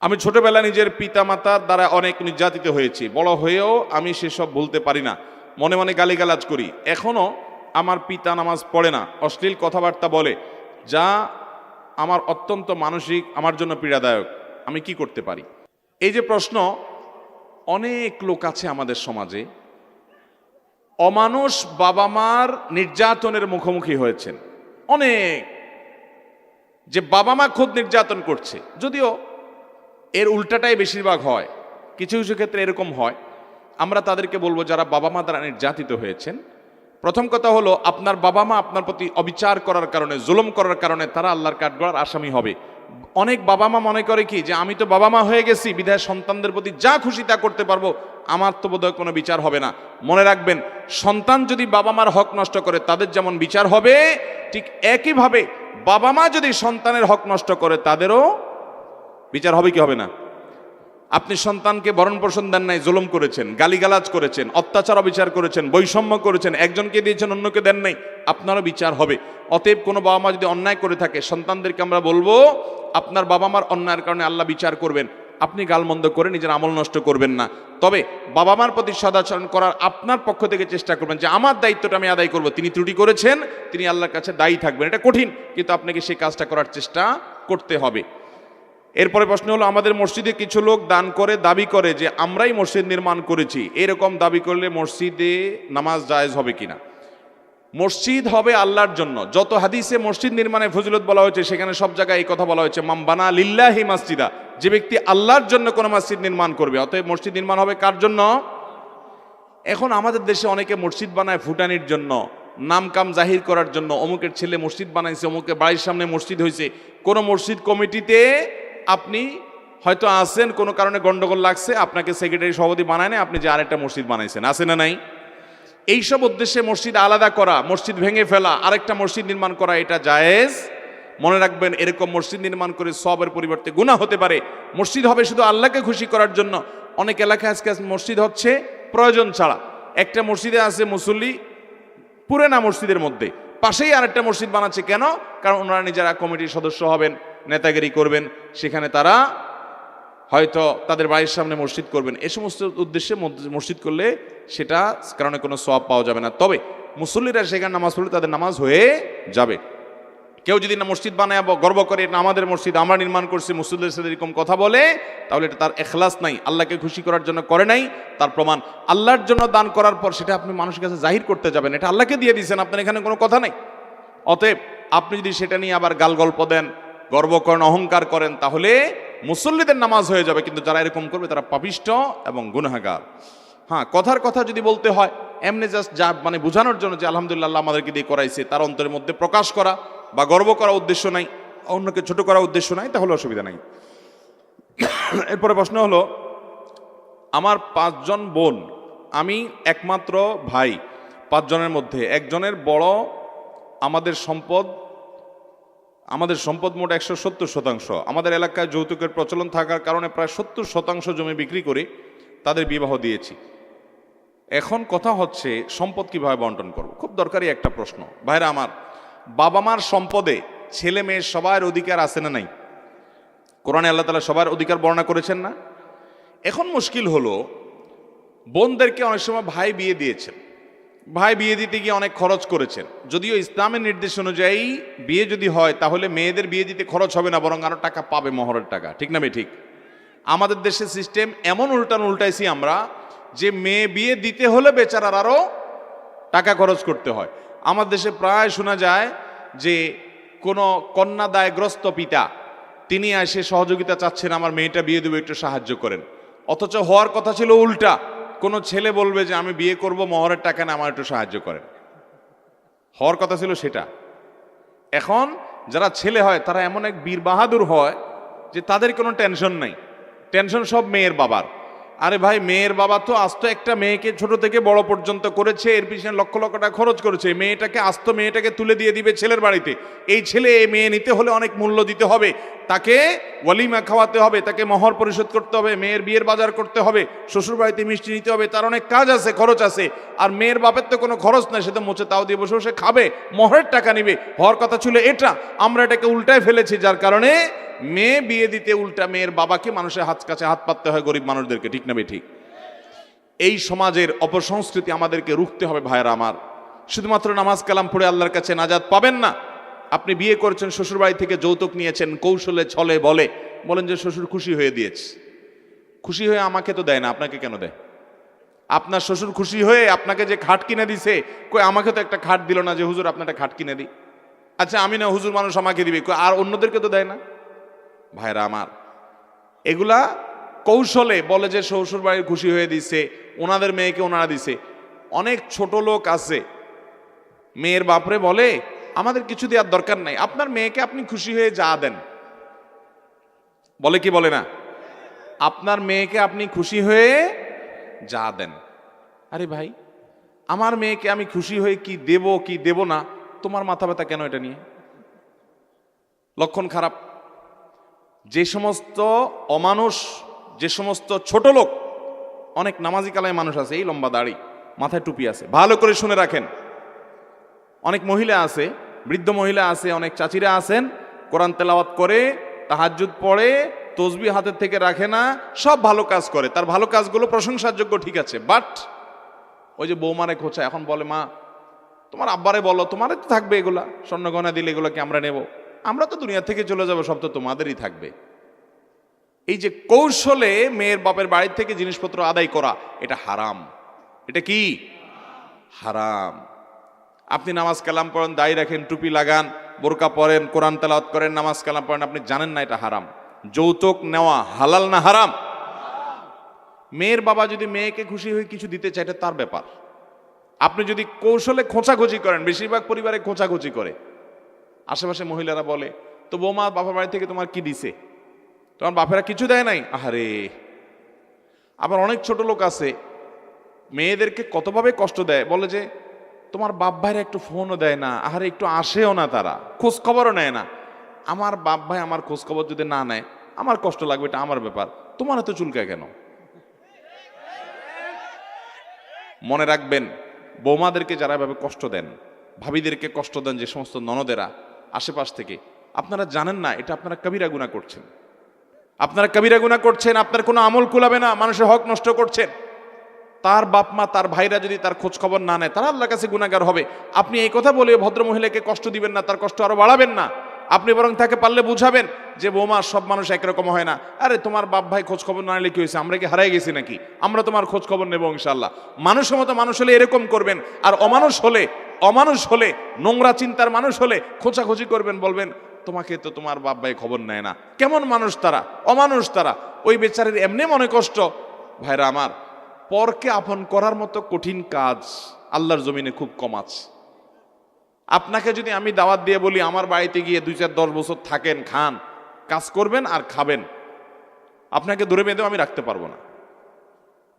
আমি ছোটবেলা নিজের পিতামাতার দ্বারা অনেক নির্যাতিত হয়েছি। বড় হয়েও আমি সেসব ভুলতে পারি না। মনে মনে গালিগালাজ করি। এখনও আমার পিতা নামাজ পড়ে না। অশ্লীল কথাবার্তা বলে, যা আমার অত্যন্ত মানসিক, আমার জন্য পীড়াদায়ক। আমি কি করতে পারি? এই যে প্রশ্ন, অনেক লোক আছে আমাদের সমাজে, অমানুষ বাবা মার নির্যাতনের মুখোমুখি হয়েছেন। অনেক। যে বাবা মা খুব নির্যাতন করছে। যদিও এর উল্টাটাই বেশিরভাগ হয়। কিছু কিছু ক্ষেত্রে এরকম হয়। আমরা তাদেরকে বলব যারা বাবা মা দ্বারা নির্যাতিত হয়েছেন, প্রথম কথা হলো আপনার বাবা মা আপনার প্রতি অবিচার করার কারণে, জুলুম করার কারণে তারা আল্লাহর কাঠগড়ার আসামি হবে। অনেক বাবা মা মনে করে কি যে, আমি তো বাবা মা হয়ে গেছি, বিধায় সন্তানদের প্রতি যা খুশি তা করতে পারব, আমার তো বোধহয় কোনো বিচার হবে না। মনে রাখবেন, সন্তান যদি বাবা মার হক নষ্ট করে, তাদের যেমন বিচার হবে, ঠিক একইভাবে বাবা মা যদি সন্তানের হক নষ্ট করে, তাদেরও বিচার হবে কি হবে না? আপনি সন্তানকে ভরণ পোষণ দেন নাই, জুলুম করেছেন, গালিগালাজ করেছেন, অত্যাচার অবিচার করেছেন, বৈষম্য করেছেন, একজনকে দিয়েছেন, অন্যকে দেন নাই, আপনারও বিচার হবে। অতএব কোনো বাবা মা যদি অন্যায় করে থাকে, সন্তানদেরকে আমরা বলব, আপনার বাবা মার অন্যায়ের কারণে আল্লাহ বিচার করবেন। আপনি গালমন্দ করে নিজের আমল নষ্ট করবেন না। তবে বাবা মার প্রতি সদাচরণ করার আপনার পক্ষ থেকে চেষ্টা করবেন যে, আমার দায়িত্বটা আমি আদায় করব। তিনি ত্রুটি করেছেন, তিনি আল্লাহর কাছে দায়ী থাকবেন। এটা কঠিন, কিন্তু আপনাকে সেই কাজটা করার চেষ্টা করতে হবে। এরপরে প্রশ্ন হলো, আমাদের মসজিদে কিছু লোক দান করে, দাবি করে যে আমরাই মসজিদ নির্মাণ করেছি, এরকম দাবি করলে মসজিদে নামাজ জায়েজ হবে কিনা? মসজিদ হবে আল্লাহর জন্য। যত হাদিসে মসজিদ নির্মাণে ফজিলত বলা হয়েছে, সেখানে সব জায়গায় এই কথা বলা হয়েছে মামবানা লিল্লাহি মাসজিদা যে ব্যক্তি আল্লাহর জন্য কোনো মসজিদ নির্মাণ করবে। অতএব মসজিদ নির্মাণ হবে কার জন্য? এখন আমাদের দেশে অনেকে মসজিদ বানায় ফুটানির জন্য নাম কাম জাহির করার জন্য। অমুকের ছেলে মসজিদ বানাইছে, অমুকের বাড়ির সামনে মসজিদ হয়েছে কোনো মসজিদ কমিটিতে আপনি হয়তো আসেন কোনো কারণে গন্ডগোল লাগছে, আপনাকে সেক্রেটারি সভাপতি বানায় না আপনি যে আরেকটা মসজিদ বানাইছেন, আছে না নাই? এইসব উদ্দেশ্যে মসজিদ আলাদা করা, মসজিদ ভেঙে ফেলা, আরেকটা মসজিদ নির্মাণ করা, এটা জায়েজ? মনে রাখবেন, এরকম মসজিদ নির্মাণ করে সবের পরিবর্তে গুণা হতে পারে। মসজিদ হবে শুধু আল্লাহকে খুশি করার জন্য। অনেক এলাকায় আজকে মসজিদ হচ্ছে প্রয়োজন ছাড়া। একটা মসজিদে আছে মুসল্লি পুরে না মসজিদের মধ্যে। পাশেই আরেকটা মসজিদ বানাচ্ছে কেন? কারণ ওনারা নিজেরা কমিটির সদস্য হবেন। নেতাগিরি করবেন, সেখানে তারা হয়তো তাদের বাড়ির সামনে মসজিদ করবেন। এ সমস্ত উদ্দেশ্যে মসজিদ করলে সেটা কারণে কোনো সব পাওয়া যাবে না। তবে মুসল্লিরা সেখানে নামাজ পড়লে তাদের নামাজ হয়ে যাবে। কেউ যদি না মসজিদ বানায় গর্ব করে, এটা আমাদের মসজিদ, আমরা নির্মাণ করছি, মুসল্লিদের সাথে এরকম কথা বলে, তাহলে এটা তার এখলাস নাই। আল্লাহকে খুশি করার জন্য করে নাই, তার প্রমাণ আল্লাহর জন্য দান করার পর সেটা আপনি মানুষের কাছে জাহির করতে যাবেন। এটা আল্লাহকে দিয়ে দিয়েছেন, আপনার এখানে কোনো কথা নাই। অতএব আপনি যদি সেটা নিয়ে আবার গাল গল্প দেন গর্ব করেন অহংকার করেন, তাহলে মুসল্লিদের নামাজ হয়ে যাবে। কিন্তু যারা এরকম করবে, তারা পাপিষ্ট এবং গুনাহাগার। হ্যাঁ কথার কথা যদি বলতে হয়, এমনি জাস্ট যা মানে বোঝানোর জন্য যে, আলহামদুলিল্লাহ আমাদেরকে দিয়ে করাইছে, তার অন্তরের মধ্যে প্রকাশ করা বা গর্ব করা উদ্দেশ্য নাই, অন্যকে ছোট করা উদ্দেশ্য নাই, তাহলে অসুবিধা নাই। এরপরে প্রশ্ন হলো, আমার পাঁচজন বোন, আমি একমাত্র ভাই, পাঁচজনের মধ্যে, একজনের বড় আমাদের সম্পদ আমাদের সম্পদ মোট একশো সত্তর শতাংশ। আমাদের এলাকায় যৌতুকের প্রচলন থাকার কারণে প্রায় সত্তর শতাংশ জমি বিক্রি করে তাদের বিবাহ দিয়েছি। এখন কথা হচ্ছে সম্পদ কীভাবে বন্টন করব? খুব দরকারি একটা প্রশ্ন। ভাইরা আমার, বাবা মার সম্পদে ছেলে মেয়ে সবার অধিকার আছে না নাই? কোরআনে আল্লাহ তালা সবার অধিকার বর্ণনা করেছেন না? এখন মুশকিল হলো, বোনদেরকে অনেক সময় ভাই বিয়ে দিয়েছেন। ভাই বিয়ে দিতে গিয়ে অনেক খরচ করেছেন। যদিও ইসলামের নির্দেশ অনুযায়ী বিয়ে যদি হয়, তাহলে মেয়েদের বিয়ে দিতে খরচ হবে না, বরং আরও টাকা পাবে মহরের টাকা। ঠিক না ঠিক। আমাদের দেশের সিস্টেম এমন উল্টান উল্টাইছি আমরা, যে মেয়ে বিয়ে দিতে হলে বেচারার আরও টাকা খরচ করতে হয়। আমার দেশে প্রায় শোনা যায় যে কোনো কন্যা দায়গ্রস্ত পিতা, তিনি এসে সহযোগিতা চাচ্ছেন, আমার মেয়েটা বিয়ে দেবে, একটু সাহায্য করেন। অথচ হওয়ার কথা ছিল উল্টা। কোনো ছেলে বলবে যে আমি বিয়ে করব, মহরের টাকা না, আমার একটু সাহায্য করেন হওয়ার কথা ছিল সেটা। এখন যারা ছেলে হয়, তারা এমন এক বীর বাহাদুর হয় যে তাদের কোনো টেনশন নাই। টেনশন সব মেয়ের বাবার। আরে ভাই, মেয়ের বাবা তো আস্ত একটা মেয়েকে ছোট থেকে বড় পর্যন্ত করেছে, এর পিছনে লক্ষ লক্ষ টাকা খরচ করেছে। মেয়েটাকে আস্ত মেয়েটাকে তুলে দিয়ে দিবে ছেলের বাড়িতে। এই ছেলে, এই মেয়ে নিতে হলে অনেক মূল্য দিতে হবে। তাকে ওয়ালিমা খাওয়াতে হবে, তাকে মহর পরিশোধ করতে হবে, মেয়ের বিয়ের বাজার করতে হবে শ্বশুর বাড়িতে মিষ্টি নিতে হবে, তার অনেক কাজ আছে, খরচ আছে, আর মেয়ের বাপের তো কোনো খরচ নাই, সে তো মোচে তাও দিয়ে বসে বসে খাবে, মহরের টাকা নিবে, হওয়ার কথা ছিল এটা, আমরা এটাকে উল্টায় ফেলেছি, যার কারণে মেয়ে বিয়ে দিতে উল্টা মেয়ের বাবাকে মানুষের হাত কাছে হাত পাততে হয় গরিব মানুষদেরকে, ঠিক না ঠিক? এই সমাজের অপসংস্কৃতি আমাদেরকে রুখতে হবে ভাইয়েরা আমার, শুধুমাত্র নামাজ কালাম পড়ে আল্লাহর কাছে নাজাদ পাবেন না আপনি বিয়ে করেছেন, শ্বশুরবাড়ি থেকে যৌতুক নিয়েছেন, কৌশলে, ছলে, বলে। বলেন যে শ্বশুর খুশি হয়ে দিয়েছে। খুশি হয়ে আমাকে তো দেয় না, আপনাকে কেন দেয়? আপনার শ্বশুর খুশি হয়ে আপনাকে যে খাট কিনে দিছে, কই আমাকে তো একটা খাট দিল না যে, হুজুর আপনার খাট কিনে দিই। আচ্ছা আমি না, হুজুর মানুষ আমাকে দিবে, কই আর অন্যদেরকে তো দেয় না? ভাইরা আমার, এগুলা কৌশলে বলে যে শ্বশুর বাড়ির খুশি হয়ে দিছে, ওনাদের মেয়েকে ওনারা দিছে। অনেক ছোট লোক আছে, মেয়ের বাপরে বলে আমাদের কিছু দেওয়ার দরকার নাই। আপনার মেয়েকে আপনি খুশি হয়ে যা দেন। বলে কি বলে না? আপনার মেয়েকে আপনি খুশি হয়ে যা দেন। আরে ভাই, আমার মেয়েকে আমি খুশি হয়ে কি দেব কি দেব না? তোমার মাথা ব্যথা কেন এটা নিয়ে? লক্ষণ খারাপ। যে সমস্ত অমানুষ, যে সমস্ত ছোট লোক, অনেক নামাজি কালায় মানুষ আছে, এই লম্বা দাড়ি, মাথায় টুপি আছে। ভালো করে শুনে রাখেন। অনেক মহিলা আছে বৃদ্ধ মহিলা আছে, অনেক চাচিরা আছেন, কোরআন তেলাওয়াত করে, তাহাজ্জুদ পড়ে তসবি হাতের থেকে রাখে না, সব ভালো কাজ করে। তার ভালো কাজগুলো প্রশংসার যোগ্য ঠিক আছে বাট ওই যে বৌমারে খোঁচা, এখন বলে, মা, তোমার আব্বারে বলো, তোমারই তো থাকবে এগুলা স্বর্ণগহনা দিলে এগুলোকে আমরা নেব? আমরা তো দুনিয়া থেকে চলে যাব, সব তো তোমাদেরই থাকবে। এই যে কৌশলে মেয়ের বাপের বাড়ির থেকে জিনিসপত্র আদায় করা, এটা হারাম। এটা কি? হারাম। আপনি নামাজ কালাম পড়েন, দায়ী রাখেন, টুপি লাগান, বোরকা পরেন, কোরআন তেলাওয়াত করেন, নামাজ কালাম পড়েন, আপনি জানেন না এটা হারাম। যৌতুক নেওয়া হালাল না হারাম? মেয়ের বাবা যদি মেয়েকে খুশি হয়ে কিছু দিতে চায়, এটা তার ব্যাপার। আপনি যদি কৌশলে খোঁচাখুচি করেন, বেশিরভাগ পরিবারে খোঁচাখুচি করে। আশেপাশে মহিলারা বলে, তো বৌমা বাবার বাড়ি থেকে তোমার কি দিছে? তোমার বাপেরা কিছু দেয় নাই? আহারে। আবার অনেক ছোট লোক আছে, মেয়েদেরকে কতভাবে কষ্ট দেয়? বলে যে তোমার বাপ ভাইরা একটু ফোনও দেয় না, আহারে একটু আসেও না তারা খোঁজ খবরও নেয় না। আমার বাপ ভাই আমার খোঁজ খবর যদি না নেয়, আমার কষ্ট লাগবে, এটা আমার ব্যাপার। তোমার এত চুলকায় কেন? মনে রাখবেন, বৌমাদেরকে যারা এভাবে কষ্ট দেন, ভাবিদেরকে কষ্ট দেন যে সমস্ত ননদেরা আশেপাশ থেকে, আপনারা জানেন না, এটা আপনারা কবিরা গুণা করছেন। আপনারা কবিরা গুণা করছেন, আপনার কোনো আমল কুলাবে না, মানুষের হক নষ্ট করছেন। তার বাপ মা, তার ভাইরা যদি তার খোঁজ খবর না নেয় তারা আল্লাহ কাছে গুণাগার হবে। আপনি এই কথা বলে ভদ্র মহিলাকে কষ্ট দিবেন না, তার কষ্ট আরও বাড়াবেন না। আপনি বরং তাকে পারলে বুঝাবেন যে বৌমা, সব মানুষ একরকম হয় না। আরে, তোমার বাপ ভাই খোঁজ খবর না নিলে কি হয়েছে? আমরা কি হারাই গেছি নাকি? আমরা তোমার খোঁজ খবর নেব ইনশাল্লাহ মানুষের মতো মানুষ হলে এরকম করবেন। আর অমানুষ হলে অমানুষ হলে, নোংরা চিন্তার মানুষ হলে খোঁচাখুচি করবেন, বলবেন, তোমাকে তো তোমার বাপ ভাই খবর নেয় না। কেমন মানুষ তারা? অমানুষ তারা? ওই বেচারের এমনি মনে কষ্ট। ভাইরা আমার পরকে আপন করার মতো কঠিন কাজ আল্লাহর জমিনে খুব কম আছে। আপনাকে যদি আমি দাওয়াত দিয়ে বলি, আমার বাড়িতে গিয়ে দুই চার দশ বছর থাকেন, খান, কাজ করবেন আর খাবেন, আপনাকে দূরে বেঁধেও আমি রাখতে পারব না।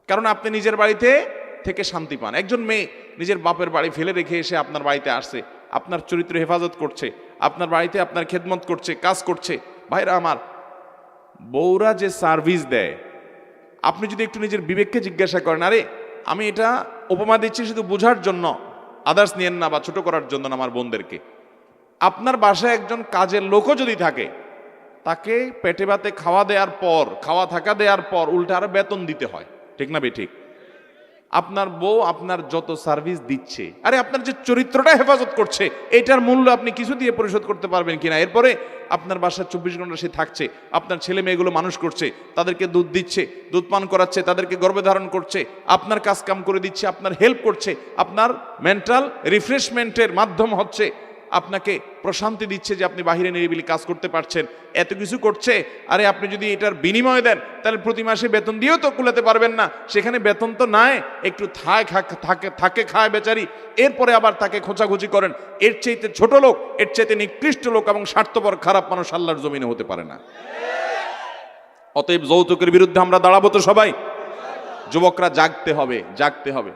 কারণ আপনি নিজের বাড়িতে থেকে শান্তি পান। একজন মেয়ে নিজের বাপের বাড়ি ফেলে রেখে এসে আপনার বাড়িতে আসছে, আপনার চরিত্র হেফাজত করছে, আপনার বাড়িতে আপনার খেদমত করছে, কাজ করছে। ভাইরা আমার, বউরা যে সার্ভিস দেয় আপনি যদি একটু নিজের বিবেককে জিজ্ঞাসা করেন, আরে, আমি এটা উপমা দিচ্ছি শুধু বোঝার জন্য আদার্স নিয়েন না বা ছোট করার জন্য না আমার বোনদেরকে? আপনার বাসায় একজন কাজের লোকও যদি থাকে, তাকে পেটে ভাতে খাওয়া দেওয়ার পর, খাওয়া থাকা দেওয়ার পর উল্টা আরও বেতন দিতে হয়। ঠিক না বে ঠিক? আপনার বউ আপনার যত সার্ভিস দিচ্ছে, আরে আপনার যে চরিত্রটা হেফাজত করছে, এটার মূল্য আপনি কিছু দিয়ে পরিশোধ করতে পারবেন কিনা? এরপরে আপনার বাসায় চব্বিশ ঘণ্টা সে থাকছে, আপনার ছেলে মেয়েগুলো মানুষ করছে, তাদেরকে দুধ দিচ্ছে, দুধ পান করাচ্ছে, তাদেরকে গর্ভধারণ করছে, আপনার কাজ কাম করে দিচ্ছে, আপনার হেল্প করছে, আপনার মেন্টাল রিফ্রেশমেন্টের মাধ্যম হচ্ছে। আপনাকে প্রশান্তি দিচ্ছে যে আপনি বাহিরে নিরিবিলি কাজ করতে পারছেন। এত কিছু করছে? আরে আপনি যদি এটার বিনিময় দেন, তাহলে প্রতি মাসে বেতন দিয়েও তো কুলাতে পারবেন না। সেখানে বেতন তো নাই। একটু থায় থাকে থাকে খায় বেচারি। এরপরে আবার তাকে খোঁচাখুচি করেন। এর চাইতে ছোট লোক, এর চাইতে নিকৃষ্ট লোক এবং স্বার্থপর খারাপ মানুষ আল্লাহর জমিনে হতে পারে না। অতএব যৌতুকের বিরুদ্ধে আমরা দাঁড়াবো তো সবাই। যুবকরা জাগতে হবে জাগতে হবে।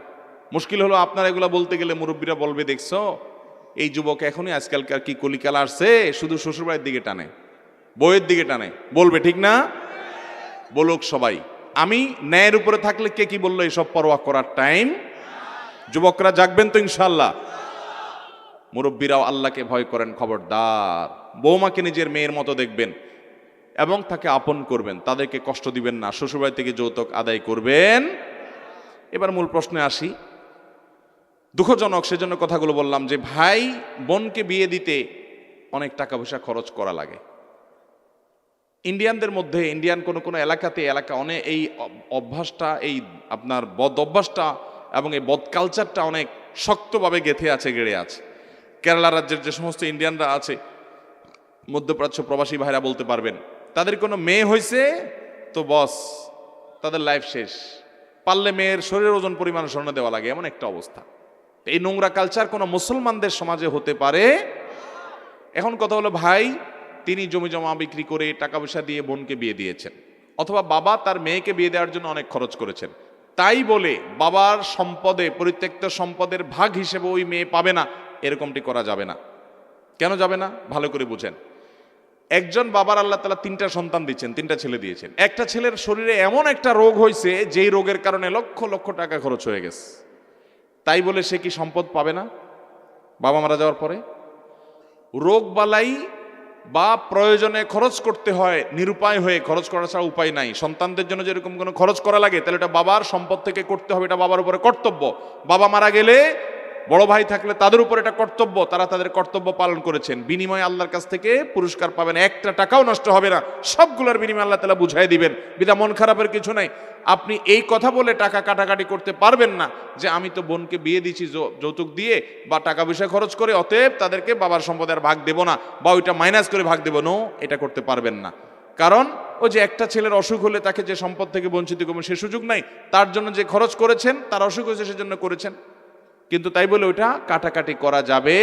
মুশকিল হলো আপনারা এগুলো বলতে গেলে মুরব্বীরা বলবে, দেখছ? এই যুবক এখনই আজকালকার কি কলিকাল আসছে? শুধু শ্বশুরবাড়ির দিকে টানে। বইয়ের দিকে টানে। বলবে ঠিক না? বলুক সবাই। আমি ন্যায়ের উপরে থাকলে কে কি বলল এসব পরোয়া করার টাইম? যুবকরা জাগবেন তো ইনশাল্লাহ মুরব্বীরাও আল্লাহকে ভয় করেন, খবরদার। বৌমাকে নিজের মেয়ের মতো দেখবেন এবং তাকে আপন করবেন। তাদেরকে কষ্ট দিবেন না। শ্বশুরবাড়ি থেকে যৌতুক আদায় করবেন। এবার মূল প্রশ্নে আসি। দুঃখজনক, সেজন্য কথাগুলো বললাম যে ভাই বোনকে বিয়ে দিতে অনেক টাকা পয়সা খরচ করা লাগে। ইন্ডিয়ানদের মধ্যে, ইন্ডিয়ান কোনো কোনো এলাকাতে এলাকা অনেক এই অভ্যাসটা, এই আপনার বদ অভ্যাসটা এবং এই বদ কালচারটা অনেক শক্তভাবে গেথে আছে, গেড়ে আছে। কেরালা রাজ্যের যে সমস্ত ইন্ডিয়ানরা আছে, মধ্যপ্রাচ্য প্রবাসী ভাইরা বলতে পারবেন, তাদের কোনো মেয়ে হয়েছে তো বস, তাদের লাইফ শেষ। পারলে মেয়ের শরীরের ওজন পরিমাণ স্বর্ণ দেওয়া লাগে, এমন একটা অবস্থা। এই নোংরা কালচার কোনো মুসলমানদের সমাজে হতে পারে। এখন কথা হলো, ভাই, তিনি জমি জমা বিক্রি করে টাকা পয়সা দিয়ে বোনকে বিয়ে দিয়েছেন। অথবা বাবা তার মেয়েকে বিয়ে দেওয়ার জন্য অনেক খরচ করেছেন। তাই বলে বাবার সম্পদে, পরিত্যক্ত সম্পদের ভাগ হিসেবে ওই মেয়ে পাবে না, এরকমটি করা যাবে না। কেন যাবে না? ভালো করে বুঝেন। একজন বাবার আল্লাহ তালা তিনটা সন্তান দিচ্ছেন, তিনটা ছেলে দিয়েছেন। একটা ছেলের শরীরে এমন একটা রোগ হয়েছে যেই রোগের কারণে লক্ষ লক্ষ টাকা খরচ হয়ে গেছে। তাই বলে সে কি সম্পদ পাবে না? বাবা মারা যাওয়ার পরে? রোগ বালাই বা প্রয়োজনে খরচ করতে হয়, নিরুপায় হয়ে খরচ করা ছাড়া উপায় নাই। সন্তানদের জন্য যেরকম কোনো খরচ করা লাগে, তাহলে এটা বাবার সম্পদ থেকে করতে হবে, এটা বাবার উপরে কর্তব্য। বাবা মারা গেলে বড় ভাই থাকলে তাদের উপর এটা কর্তব্য, তারা তাদের কর্তব্য পালন করেছেন। বিনিময়ে আল্লাহর কাছ থেকে পুরস্কার পাবেন, একটা টাকাও নষ্ট হবে না। সবগুলোর বিনিময়ে আল্লাহ তালা বুঝাই দিবেন। বিদা মন খারাপের কিছু নাই। আপনি এই কথা বলে টাকা কাটাকাটি করতে পারবেন না যে আমি তো বোনকে বিয়ে দিচ্ছি যৌতুক দিয়ে বা টাকা পয়সা খরচ করে অতএব তাদেরকে বাবার সম্পদের ভাগ দেব না বা ওইটা মাইনাস করে ভাগ দেবো। নো এটা করতে পারবেন না। কারণ ও যে একটা ছেলের অসুখ হলে তাকে যে সম্পদ থেকে বঞ্চিত করবেন সে সুযোগ নাই। তার জন্য যে খরচ করেছেন, তার অসুখ হয়েছে সেজন্য করেছেন। কিন্তু তাই বলে ওইটা কাটাকাটি করা যাবে।